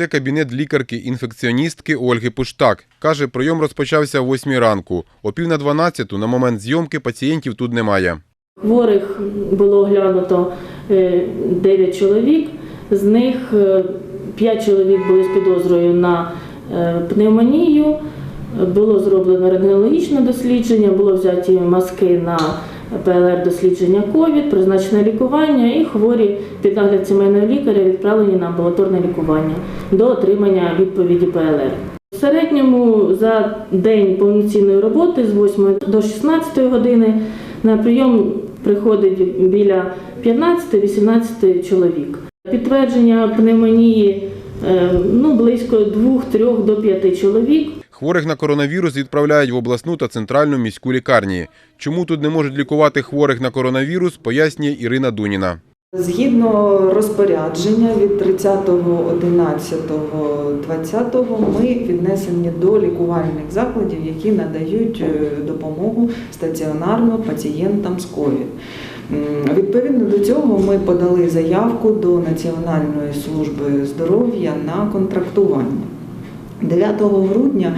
Це кабінет лікарки-інфекціоністки Ольги Пуштак. Каже, прийом розпочався о 8 ранку. О пів на 12 на момент зйомки пацієнтів тут немає. Хворих було оглянуто 9 чоловік, з них 5 чоловік були з підозрою на е, пневмонію, було зроблено рентгенологічне дослідження, було взяті мазки на ПЛР-дослідження ковід, призначене лікування і хворі під нагляд сімейного лікаря відправлені на амбулаторне лікування до отримання відповіді ПЛР. В середньому за день повноцінної роботи з 8 до 16 години на прийом приходить біля 15-18 чоловік. Підтвердження пневмонії ну, близько 2-3 до 5 чоловік. Хворих на коронавірус відправляють в обласну та центральну міську лікарні. Чому тут не можуть лікувати хворих на коронавірус, пояснює Ірина Дуніна. Згідно розпорядження від 30.11.20 ми віднесені до лікувальних закладів, які надають е, допомогу стаціонарно пацієнтам з ковід. Відповідно до цього ми подали заявку до Національної служби здоров'я на контрактування. 9 грудня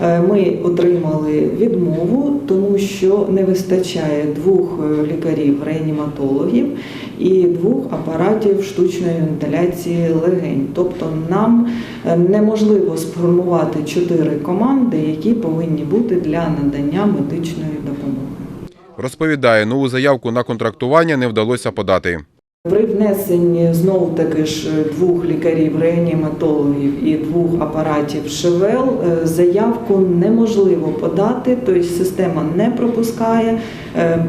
ми отримали відмову, тому що не вистачає двох е, лікарів-реаніматологів і двох апаратів штучної вентиляції легень. Тобто нам е, неможливо сформувати чотири команди, які повинні бути для надання медичної допомоги. Розповідає, нову заявку на контрактування не вдалося подати. При внесенні знову таки ж двох лікарів-реаніматологів і двох апаратів ШВЛ е, заявку неможливо подати, тобто система не пропускає. Е,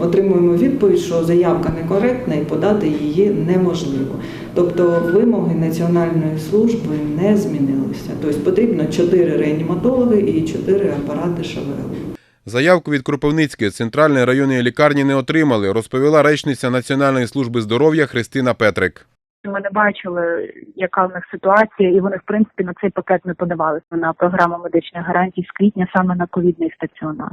Отримуємо відповідь, що заявка некоректна і подати її неможливо. Тобто вимоги Національної служби не змінилися. Тобто потрібно 4 реаніматологи і 4 апарати ШВЛ. Заявку від Кропивницької центральної районної лікарні не отримали, розповіла речниця Національної служби здоров'я Христина Петрик. Ми не бачили, яка в них ситуація, і вони в принципі на цей пакет не подавалися на програму медичних гарантій з квітня саме на ковідний стаціонар.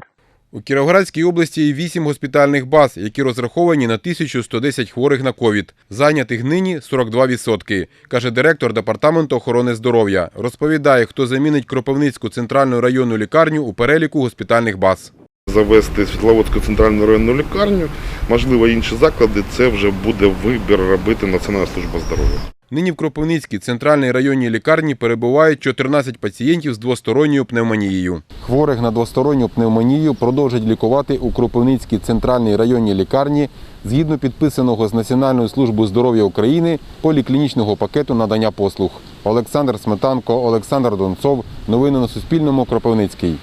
У Кіровоградській області є 8 госпітальних баз, які розраховані на 1110 хворих на ковід. Зайнятих нині 42%, каже директор департаменту охорони здоров'я. Розповідає, хто замінить Кропивницьку центральну районну лікарню у переліку госпітальних баз. завести Світловодську центральну районну лікарню, можливо, інші заклади, це вже буде вибір робити Національна служба здоров'я. Нині в Кропивницькій центральній районній лікарні перебувають 14 пацієнтів з двосторонньою пневмонією. Хворих на двосторонню пневмонію продовжать лікувати у Кропивницькій центральній районній лікарні згідно підписаного з Національною службою здоров'я України поліклінічного пакету надання послуг. Олександр Сметанко, Олександр Донцов. Новини на Суспільному. Кропивницький.